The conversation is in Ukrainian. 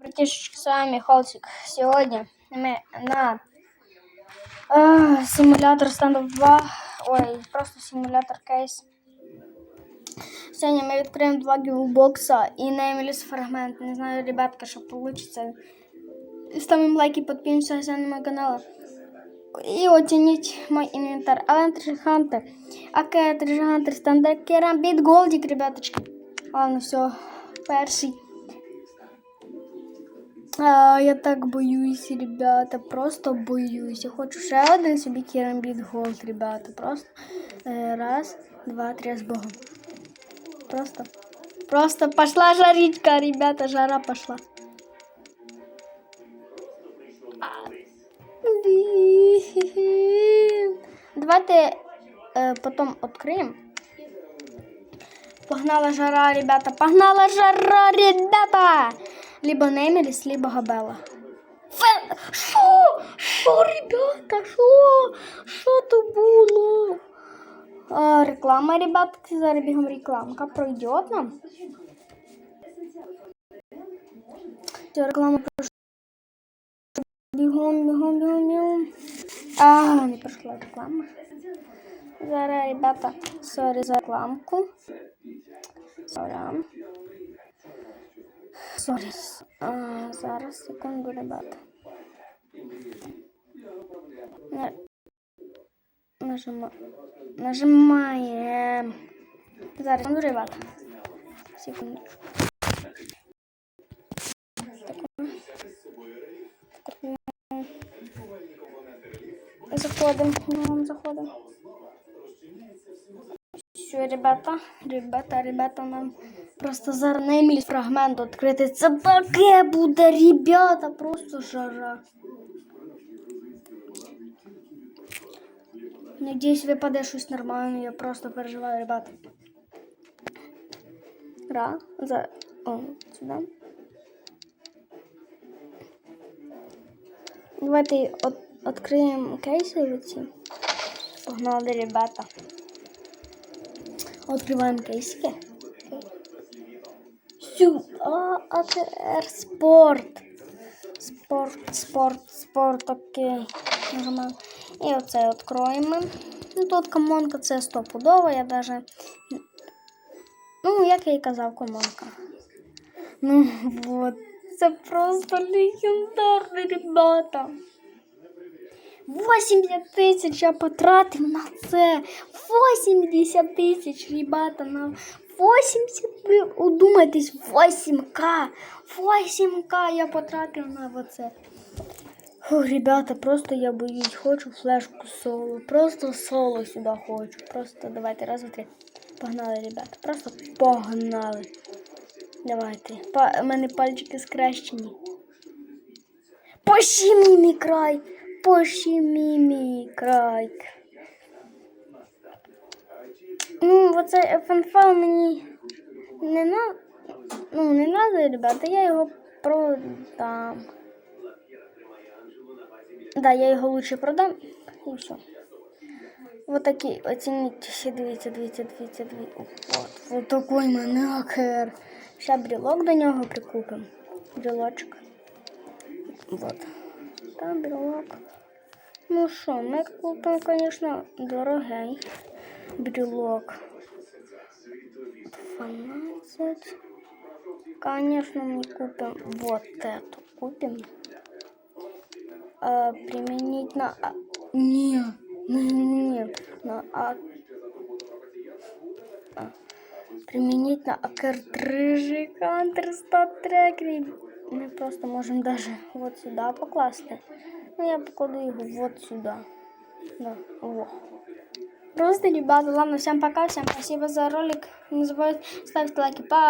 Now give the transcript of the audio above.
Братішечки, з вами Холчик. Сьогодні ми на е, симулятор Stand-Up 2. Ой, просто симулятор кейс. Сьогодні ми відкриємо два гілбокса і неймліс фрагмент. Не знаю, ребятка, що вийде. Ставимо лайки, підписуємося на мой канал. І оцініть мой інвентар. Ален Трижхантер. АК Трижхантер стандарт керамбіт голдик, ребяточки. Ладно, все. Перший. А, я так боюсь, ребята, просто боюсь. Я хочу ще один собі керамбіт голд, ребята. Просто е, раз, два, три з Богом. Просто, просто пошла жаричка, ребята, жара пошла. Давайте е, потом откроем. Погнала жара, ребята, погнала жара, ребята! Либо Неймеліс, либо Габела. Фе... Що? Що, ребята? Що? Що то було? А, реклама, ребятки, зараз бігом рекламка пройде нам. Все, реклама пройшла. Бігом, бігом, бігом, бігом. А, не пройшла реклама. Зараз, ребята, сорі за рекламку. Сорі. Сорі. А, зараз, секунду, ребята. На... Нажима... Нажимаємо. Зараз, секунду, ребята. Секунду. Заходимо, ну, заходимо. Все, ребята, ребята, ребята, нам просто зараз найміль фрагмент відкрити. Це таке буде, ребята, просто жара. Надіюсь, випаде щось нормальне, я просто переживаю, ребята. Ра, за... О, сюди. Давайте от, кейси. Погнали, ребята. Открываем кейсики. А, АТР спорт. Спорт, спорт, спорт, окей. Нажимаємо. І оце відкроємо. Ну тут комонка це стопудово, я даже. Ну, як я і казав, комонка. Ну, вот. Це просто легендарно, ребята. 80 тисяч я потратив на це. 80 тисяч, ребята, на 80, ви удумайтесь, 8К. 8К я потратив на оце. О, ребята, просто я боюсь, хочу флешку соло. Просто соло сюди хочу. Просто давайте, раз, два, три. Погнали, ребята. Просто погнали. Давайте. Па, у мене пальчики скрещені. Пощі мій край. Пощі мій край. Ну, оце фанфал мені не на... Ну, не надо, ребята, я його продам. Да, я його лучше продам і все. Вот такий, оцініть, дивіться, дивіться, дивіться, дивіться. Вот, вот такой манакер. Ще брелок до нього прикупимо. Брелочок. Вот. Та брелок. Ну що, ми купимо, звісно, дорогий брелок. 12. Конечно, мы купим вот эту. Купим. А, применить на... А, не, не, на А... а, применить на акартрижи Counter Star Track. Мы просто можем даже вот сюда покласти. Ну, я покладу его вот сюда. Да, во. Просто, ребята, ладно, всем пока, всем спасибо за ролик. Не забывайте ставить лайки. Па!